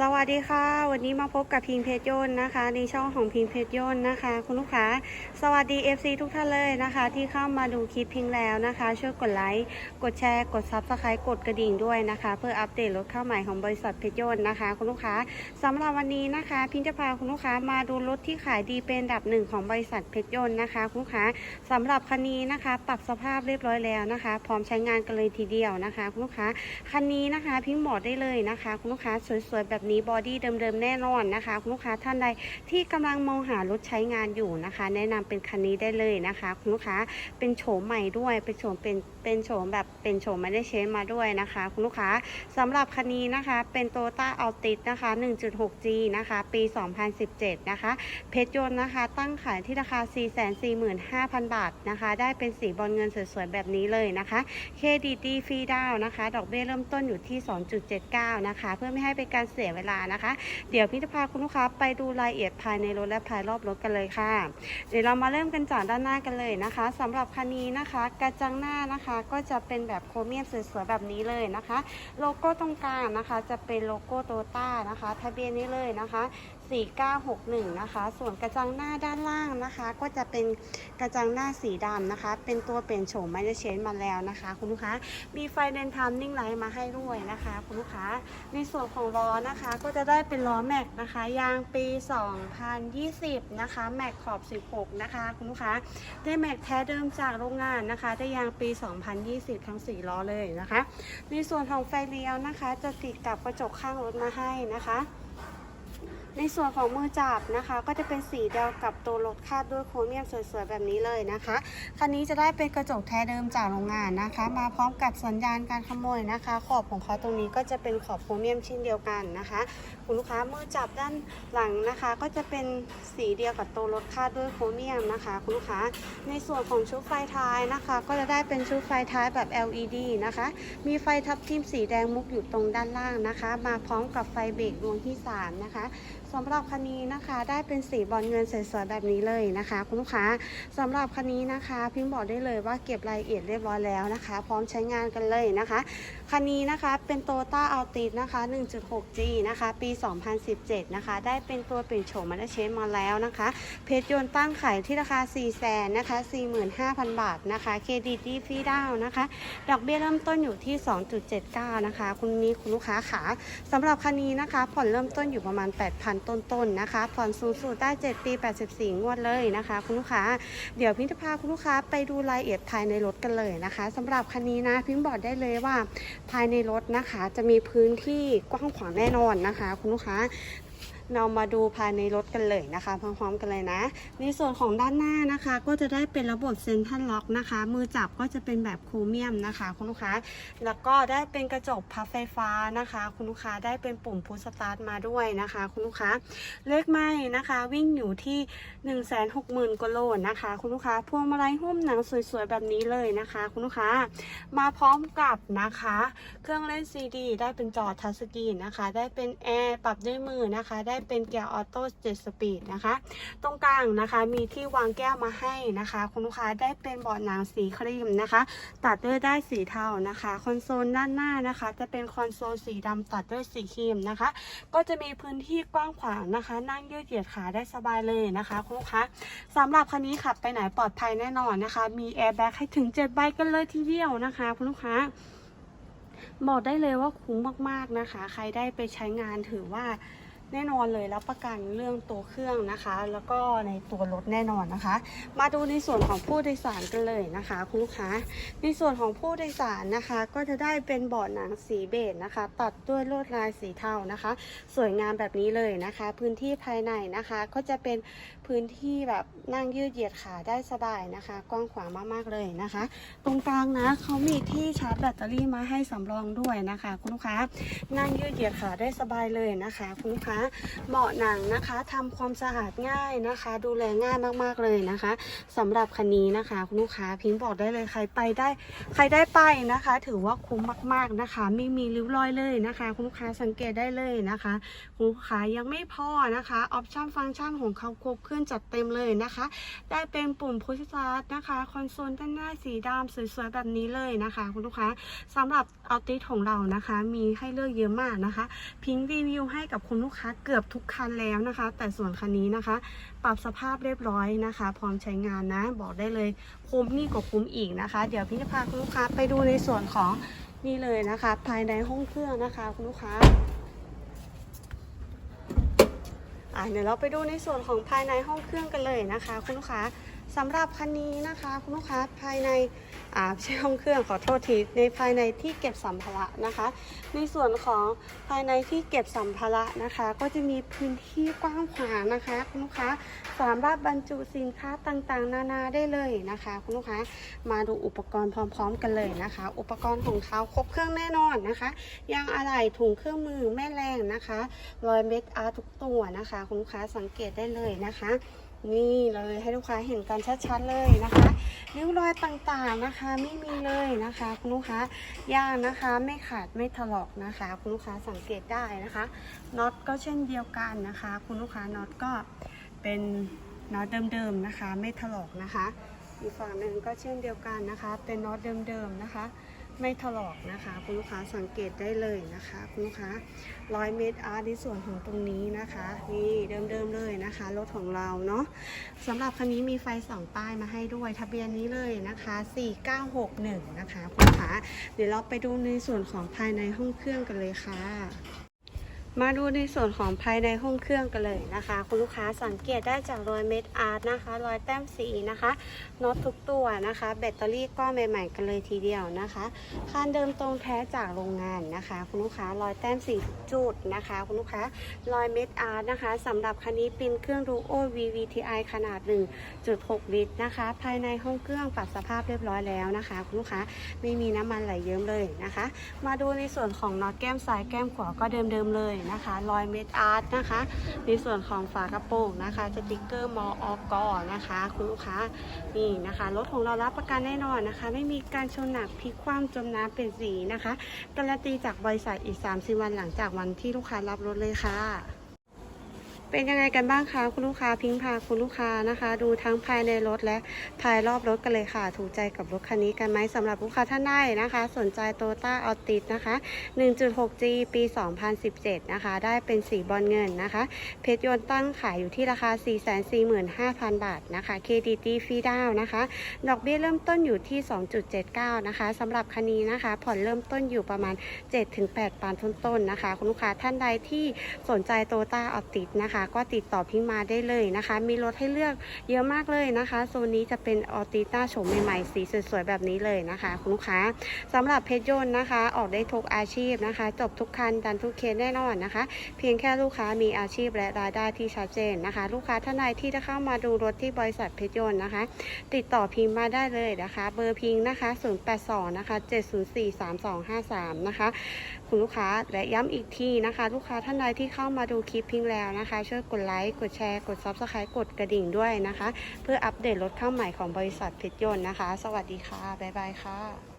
สวัสดีค่ะ วันนี้มาพบกับพิงเพชรยนต์นะคะ ในช่องของพิงเพชรยนต์นะคะ คุณลูกค้า สวัสดี FC ทุกท่านเลยนะคะ ที่เข้ามาดูคลิปพิงแล้วนะคะ ช่วยกดไลค์กดแชร์ กดซับสไครต์กดกระดิ่งด้วยนะคะ เพื่ออัปเดตรถเข้าใหม่ของบริษัทเพชรยนต์นะคะ คุณลูกค้าสำหรับวันนี้นะคะ พิงจะพาคุณลูกค้ามาดูรถที่ขายดีเป็นอันดับหนึ่งของบริษัทเพชรยนต์นะคะคุณลูกค้าสำหรับคันนี้นะคะ ปรับสภาพเรียบร้อยแล้วนะคะ พร้อมใช้งานกันเลยทีเดียวนะคะ คุณลูกค้าคันนี้นะคะ พิงบอกได้เลยนะคะ คุณลูกค้าสวยๆแบบนี้บอดี้เดิมๆแน่นอนนะคะคุณลูกค้าท่านใดที่กำลังมองหารถใช้งานอยู่นะคะ แนะนำเป็นคันนี้ได้เลยนะคะคุณลูกค้าเป็นโฉมใหม่ด้วยเป็นโฉมเป็นเป็นโฉมแบบเป็นโฉมไม่ได้เชนมาด้วยนะคะ คุณลูกค้าสำหรับคันนี้นะคะเป็นโตต้าอัลติสนะคะ 1.6G นะคะ ปี 2017 นะคะ เพชรยนต์นะคะ ตั้งขายที่ราคา 445,000 บาทนะคะ ได้เป็นสีบอลเงินสวยๆ แบบนี้เลยนะคะ เครดิตดีฟรีดาวน์นะคะ ดอกเบี้ยเริ่มต้นอยู่ที่ 2.79 นะคะ เพื่อไม่ให้เป็นการเสียเวลานะคะ เดี๋ยวพี่จะพาคุณลูกค้าไปดูรายละเอียดภายในรถและภายรอบรถกันเลยค่ะ เดี๋ยวเรามาเริ่มกันจากด้านหน้ากันเลยนะคะสำหรับคันนี้นะคะ กระจังหน้านะคะก็จะเป็นแบบโครเมียมสวยๆแบบนี้เลยนะคะ โลโก้ตรงกลางนะคะ จะเป็นโลโก้โตต้านะคะ ทะเบียนนี้เลยนะคะ4961 นะคะ ส่วนกระจังหน้าด้านล่างนะคะ ก็จะเป็นกระจังหน้าสีดำนะคะ เป็นตัวเปลี่ยนโฉมไม่ได้เชนมาแล้วนะคะ คุณลูกค้า มีไฟเดนทามนิ่งไลท์มาให้ด้วยนะคะ คุณลูกค้า ในส่วนของล้อนะคะ ก็จะได้เป็นล้อแม็กนะคะ ยางปี 2020 นะคะ แม็กขอบ 16 นะคะ คุณลูกค้า ได้แม็กแท้เดิมจากโรงงานนะคะ ได้ยางปี 2020 ทั้ง 4 ล้อเลยนะคะ ในส่วนของไฟเลี้ยวนะคะ จะติดกับกระจกข้างรถมาให้นะคะ ในส่วนของมือจับนะคะ ก็จะเป็นสีเดียวกับตัวรถคาดด้วยโครเมียมสวยๆแบบนี้เลยนะคะคันนี้จะได้เป็นกระจกแท้เดิมจากโรงงานนะคะ มาพร้อมกับสัญญาณการขโมยนะคะ ขอบของเขาตรงนี้ก็จะเป็นขอบโครเมียมเช่นเดียวกันนะคะคุณลูกค้ามือจับด้านหลังนะคะ ก็จะเป็นสีเดียวกับตัวรถคาดด้วยโครเมียมนะคะคุณลูกค้าในส่วนของชุดไฟท้ายนะคะ ก็จะได้เป็นชุดไฟท้ายแบบ LED นะคะ มีไฟทับทิมสีแดงมุกอยู่ตรงด้านล่างนะคะ มาพร้อมกับไฟเบรกดวงที่สามนะคะ สำหรับคันนี้นะคะ ได้เป็นสีบอลเงินสวยๆแบบนี้เลยนะคะ คุณลูกค้าสำหรับคันนี้นะคะ พิมพ์บอกได้เลยว่าเก็บรายละเอียดเรียบร้อยแล้วนะคะ พร้อมใช้งานกันเลยนะคะคันนี้นะคะเป็นโตต้าอัลติสนะคะ 1.6G นะคะ ปี 2017 นะคะ ได้เป็นตัวเปลี่ยนโฉมมาได้เชนมาแล้วนะคะ เพชรยนต์ตั้งขายที่ราคา 4 0 0 0 0นะคะ 45,000 บาทนะคะเครดิตดีฟรีดาวน์นะคะ ดอกเบี้ยเริ่มต้นอยู่ที่ 2.79 นะคะ คุณนี้คุณลูกค้าขาสำหรับคันนี้นะคะ ผ่อนเริ่มต้นอยู่ประมาณ 8,000ต้นๆนะคะผ่อนสูงสุดได้ 7 ปี 84 งวดเลยนะคะ คุณลูกค้า เดี๋ยวพิมจะพาคุณลูกค้าไปดูรายละเอียดภายในรถกันเลยนะคะสำหรับคันนี้นะพิมบอกได้เลยว่าภายในรถนะคะ จะมีพื้นที่กว้างขวางแน่นอนนะคะ คุณลูกค้า เรามาดูภายในรถกันเลยนะคะพร้อมๆกันเลยนะ ในส่วนของด้านหน้านะคะ ก็จะได้เป็นระบบเซ็นทรัลล็อกนะคะ มือจับก็จะเป็นแบบโครเมียมนะคะคุณลูกค้า แล้วก็ได้เป็นกระจกพับไฟฟ้านะคะ คุณลูกค้าได้เป็นปุ่มพุชสตาร์ทมาด้วยนะคะ คุณลูกค้าเลขไม้นะคะ วิ่งอยู่ที่ 1 6 0 0 0 0กิโลนะคะ คุณลูกค้าพวงมาลัยหุ้มหนังสวยๆแบบนี้เลยนะคะ คุณลูกค้ามาพร้อมกับนะคะ เครื่องเล่นซีดีได้เป็นจอทัชสกรีนนะคะ ได้เป็นแอร์ปรับด้วยมือนะคะได้เป็นเกียร์ออโต้7สปีดนะคะ ตรงกลางนะคะมีที่วางแก้วมาให้นะคะ คุณลูกค้าได้เป็นเบาะหนังสีครีมนะคะ ตัดด้วยได้สีเทานะคะ คอนโซลด้านหน้านะคะ จะเป็นคอนโซลสีดำตัดด้วยสีครีมนะคะ ก็จะมีพื้นที่กว้างขวางนะคะ นั่งยืดเหยียดขาได้สบายเลยนะคะคุณลูกค้าสำหรับคันนี้ขับไปไหนปลอดภัยแน่นอนนะคะ มีแอร์แบ็กให้ถึง7ใบกันเลยทีเดียวนะคะคุณลูกค้าบอกได้เลยว่าคุ้มมากๆนะคะ ใครได้ไปใช้งานถือว่า แน่นอนเลยรับประกันเรื่องตัวเครื่องนะคะ แล้วก็ในตัวรถแน่นอนนะคะ มาดูในส่วนของผู้โดยสารกันเลยนะคะคุณลูกค้าในส่วนของผู้โดยสารนะคะ ก็จะได้เป็นเบาะหนังสีเบจนะคะ ตัดด้วยลวดลายสีเทานะคะ สวยงามแบบนี้เลยนะคะ พื้นที่ภายในนะคะ ก็จะเป็นพื้นที่แบบนั่งยืดเหยียดขาได้สบายนะคะ กว้างขวางมากๆเลยนะคะ ตรงกลางนะเขามีที่ชาร์จแบตเตอรี่มาให้สำรองด้วยนะคะ คุณลูกค้านั่งยืดเหยียดขาได้สบายเลยนะคะ คุณลูกค้าเบาะหนังนะคะทำความสะอาดง่ายนะคะ ดูแลง่ายมากๆเลยนะคะสำหรับคันนี้นะคะคุณลูกค้าพิงบอกได้เลยใครไปได้ ใครได้ไปนะคะ ถือว่าคุ้มมาก ๆนะคะ ไม่มีริ้วรอยเลยนะคะ คุณลูกค้าสังเกตได้เลยนะคะคุณลูกค้ายังไม่พอนะคะออปชั่นฟังก์ชันของเขาครบเครื่องจัดเต็มเลยนะคะ ได้เป็นปุ่มพุชสตาร์ทนะคะคอนโซลด้านหน้าสีดำสวยๆแบบนี้เลยนะคะ คุณลูกค้าสำหรับออติสของเรานะคะ มีให้เลือกเยอะมากนะคะ พิงรีวิวให้กับคุณลูกค้าเกือบทุกคันแล้วนะคะ แต่ส่วนคันนี้นะคะ ปรับสภาพเรียบร้อยนะคะ พร้อมใช้งานนะ บอกได้เลยคุ้มนี่ก็คุ้มอีกนะคะ เดี๋ยวพี่จะพาคุณลูกค้าไปดูในส่วนของนี่เลยนะคะ ภายในห้องเครื่องนะคะ คุณลูกค้าอะเดี๋ยวเราไปดูในส่วนของภายในห้องเครื่องกันเลยนะคะ คุณลูกค้า สำหรับคันนี้นะคะ คุณลูกค้าภายในอ่าไม่ใช่ห้องเครื่องขอโทษทีในภายในที่เก็บสัมภาระนะคะ ในส่วนของภายในที่เก็บสัมภาระนะคะ ก็จะมีพื้นที่กว้างขวางนะคะคุณลูกค้าสามารถบรรจุสินค้าต่างๆ นานาได้เลยนะคะ คุณลูกค้ามาดูอุปกรณ์พร้อม ๆ กันเลยนะคะ อุปกรณ์ของเขาครบเครื่องแน่นอนนะคะยางอะไหล่ถุงเครื่องมือแม่แรงนะคะรอยเม็ดอาร์ทุกตัวนะคะ คุณลูกค้าสังเกตได้เลยนะคะ นี่เลยให้ลูกค้าเห็นกันชัดๆเลยนะคะริ้วรอยต่างๆนะคะไม่มีเลยนะคะ คุณลูกค้าย่างนะคะไม่ขาดไม่ถลอกนะคะ คุณลูกค้าสังเกตได้นะคะน็อตก็เช่นเดียวกันนะคะ คุณลูกค้าน็อตก็เป็นน็อตเดิมๆนะคะ ไม่ถลอกนะคะ อีกฝั่งหนึ่งก็เช่นเดียวกันนะคะ เป็นน็อตเดิมๆนะคะ ไม่ถลอกนะคะ คุณลูกค้าสังเกตได้เลยนะคะคุณลูกค้าร้อยเมตรอาร์ในส่วนของตรงนี้นะคะนี่เดิมๆเลยนะคะรถของเราเนาะสำหรับคันนี้มีไฟสองป้ายมาให้ด้วย ทะเบียนนี้เลยนะคะ 4961 นะคะคุณลูกค้าเดี๋ยวเราไปดูในส่วนของภายในห้องเครื่องกันเลยค่ะ มาดูในส่วนของภายในห้องเครื่องกันเลยนะคะ คุณลูกค้าสังเกตได้จากรอยเม็ดอาร์ตนะคะรอยแต้มสีนะคะน็อตทุกตัวนะคะ แบตเตอรี่ก็ใหม่ๆกันเลยทีเดียวนะคะคันเดิมตรงแท้จากโรงงานนะคะ คุณลูกค้ารอยแต้มสีจุดนะคะ คุณลูกค้ารอยเม็ดอาร์ตนะคะสำหรับคันนี้เป็นเครื่องดูโอ VVTi ขนาด 1.6 ลิตรนะคะ ภายในห้องเครื่องปรับสภาพเรียบร้อยแล้วนะคะ คุณลูกค้าไม่มีน้ำมันไหลเยิ้มเลยนะคะ มาดูในส่วนของน็อตแก้มซ้ายแก้มขวาก็เดิมๆเลยนะคะรอยเม็ดอาร์ตนะคะ ในส่วนของฝากระโปรงนะคะสติกเกอร์มออกอนะคะ คุณลูกค้านี่นะคะรถของเรารับประกันแน่นอนนะคะ ไม่มีการชนหนักพลิกคว่ำจมน้ำเป็นสีนะคะการันตีจากบริษัทอีก 30 วันหลังจากวันที่ลูกค้ารับรถเลยค่ะ เป็นยังไงกันบ้างคะคุณลูกค้าพิงพาคุณลูกค้านะคะ ดูทั้งภายในรถและภายรอบรถกันเลยค่ะ ถูกใจกับรถคันนี้กันไหมสำหรับลูกค้าท่านใดนะคะ สนใจโตต้าออติสนะคะ 1.6G ปี 2017 นะคะ ได้เป็นสีบอลเงินนะคะ เพชรยนต์ตั้งขายอยู่ที่ราคา 445,000 บาทนะคะ KDT ฟรีดาวน์นะคะ ดอกเบี้ยเริ่มต้นอยู่ที่ 2.79 นะคะสำหรับคันนี้นะคะ ผ่อนเริ่มต้นอยู่ประมาณ 7-8ปานต้นๆนะคะ คุณลูกค้าท่านใดที่สนใจโตต้าออติสนะคะก็ติดต่อพิงมาได้เลยนะคะ มีรถให้เลือกเยอะมากเลยนะคะโซนนี้จะเป็นออติสหน้าโฉมใหม่ๆ สีสวยๆ แบบนี้เลยนะคะ คุณลูกค้าสำหรับเพชรยนต์นะคะ ออกได้ทุกอาชีพนะคะ จบทุกคันดันทุกเคสแน่นอนนะคะ เพียงแค่ลูกค้ามีอาชีพและรายได้ที่ชัดเจนนะคะ ลูกค้าท่านใดที่จะเข้ามาดูรถที่บริษัทเพชรยนต์นะคะ ติดต่อพิงมาได้เลยนะคะ เบอร์พิงนะคะ 082 นะคะ 704 3253 นะคะ คุณลูกค้าและย้ำอีกทีนะคะ ลูกค้าท่านใดที่เข้ามาดูคลิปพิงแล้วนะคะช่วยกดไลค์ กดแชร์ กด s u b สไครต์กดกระดิ่งด้วยนะคะ เพื่ออัปเดตรถเข้าใหม่ของบริษัทเพชรยนต์นะคะ สวัสดีค่ะ บ๊ายบายค่ะ